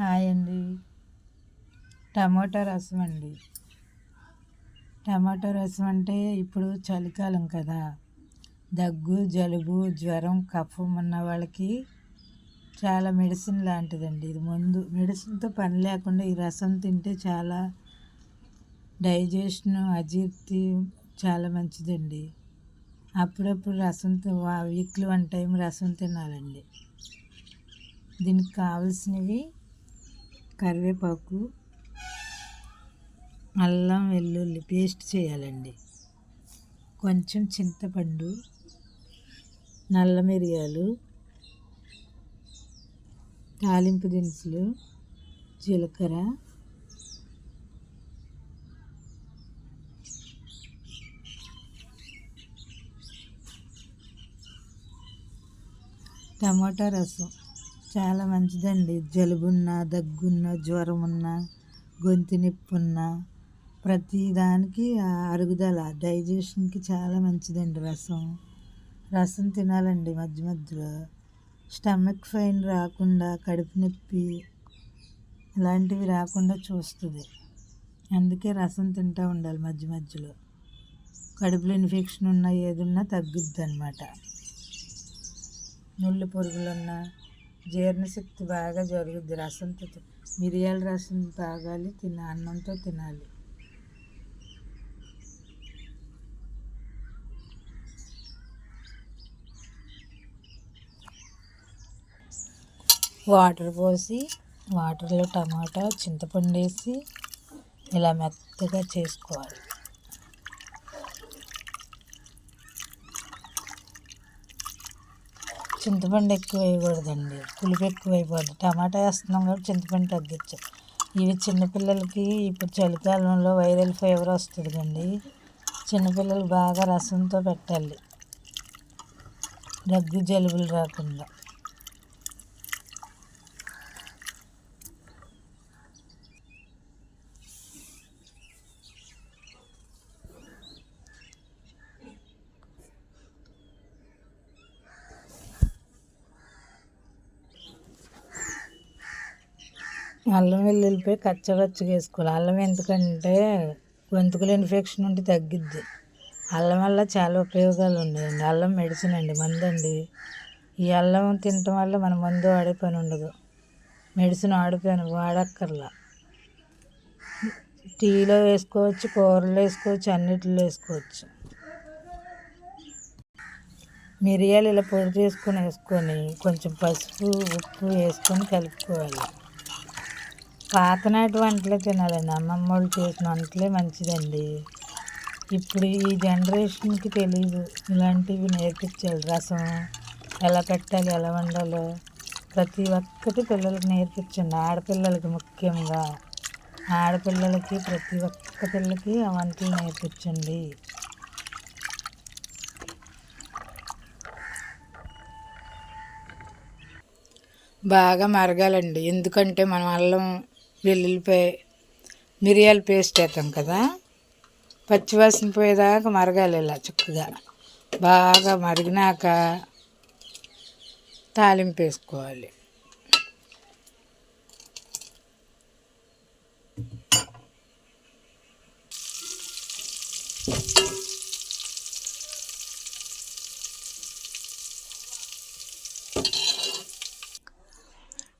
Hi అండి. టమాటా రసం అండి. టమాటా రసం అంటే ఇప్పుడు చలికాలం కదా. దగ్గు జలుబు జ్వరం కఫం ఉన్న వాళ్ళకి చాలా మెడిసిన్ లాంటిదండి. ఇది ముందు మెడిసిన్తో పని లేకుండా ఈ రసం తింటే చాలా డైజెషన్ అజీర్తి చాలా మంచిదండి. అప్పుడప్పుడు రసం వీక్లీ వన్ టైం రసం తినాలండి. దీనికి కావాల్సినవి కరివేపాకు అల్లం వెల్లుల్లి పేస్ట్ చేయాలండి. కొంచెం చింతపండు నల్ల మిరియాలు తాలింపు దినుసులు జీలకర్ర టమాటా రసం. చాలా మంచిదండి. జలుబున్నా దగ్గున్న జ్వరం ఉన్న గొంతు నొప్పి ఉన్న ప్రతి దానికి అరుగుదల డైజెషన్కి చాలా మంచిదండి రసం. రసం తినాలండి మధ్య మధ్యలో. స్టమక్ ఫైన్ రాకుండా కడుపు నొప్పి ఇలాంటివి రాకుండా చూస్తుంది. అందుకే రసం తింటూ ఉండాలి మధ్య మధ్యలో. కడుపులో ఇన్ఫెక్షన్ ఉన్న ఏదున్నా తగ్గుద్ది అనమాట నుళ్ళు పురుగులున్నా జీర్ణశక్తి బాగా జరుగుద్ది. రసంతో మిరియాల రసం తాగాలి తిన అన్నంతో తినాలి. వాటర్ పోసి వాటర్లో టమాటా చింతపండు వేసి ఇలా మెత్తగా చేసుకోవాలి. చింతపండు ఎక్కువ వేయకూడదండి. పులుపు ఎక్కువ అయిపోద్ది. టమాటా వేస్తున్నాం కాబట్టి చింతపండు తగ్గించు. ఇవి చిన్నపిల్లలకి ఇప్పుడు చలికాలంలో వైరల్ ఫీవర్ వస్తుంది కండి. చిన్నపిల్లలు బాగా రసంతో పెట్టాలి. దగ్గు జలుబులు రాకుండా. అల్లం వెల్లుల్లిపై కచ్చపచ్చగా వేసుకోవాలి. అల్లం ఎందుకంటే గొంతుకులో ఇన్ఫెక్షన్ ఉంటే తగ్గిద్ది. అల్లం వల్ల చాలా ఉపయోగాలు ఉన్నాయండి. అల్లం మెడిసిన్ అండి మందండి. ఈ అల్లం తినటం వల్ల మన మందు వాడే పని ఉండదు. మెడిసిన్ ఆడిపోయాను వాడక్కర్లా. టీలో వేసుకోవచ్చు కూరలో వేసుకోవచ్చు అన్నిటిలో వేసుకోవచ్చు. మిరియాలు ఇలా పొడి చేసుకొని వేసుకొని కొంచెం పసుపు ఉప్పు వేసుకొని కలుపుకోవాలి. పాతనాటి వంటలే తినాలండి. అమ్మమ్మ వాళ్ళు చేసిన వంటలే మంచిదండి. ఇప్పుడు ఈ జనరేషన్కి తెలియదు ఇలాంటివి నేర్పించాలి. రసం ఎలా పెట్టాలి ఎలా వండాలో? ప్రతి ఒక్కటి పిల్లలకి నేర్పించండి. ఆడపిల్లలకి ముఖ్యంగా. ఆడపిల్లలకి ప్రతి ఒక్క పిల్లకి ఆ వంటలు నేర్పించండి. బాగా మరగాలండి. ఎందుకంటే మనం అల్లం వెల్లుల్లిపాయ మిరియాల పేస్ట్ వేస్తాం కదా. పచ్చివాసన పోయేదాకా మరగాలి ఇలా చక్కగా. బాగా మరిగినాక తాలింపు వేసుకోవాలి.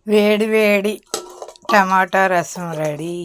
వేడి వేడి టమాటా రసం రెడీ.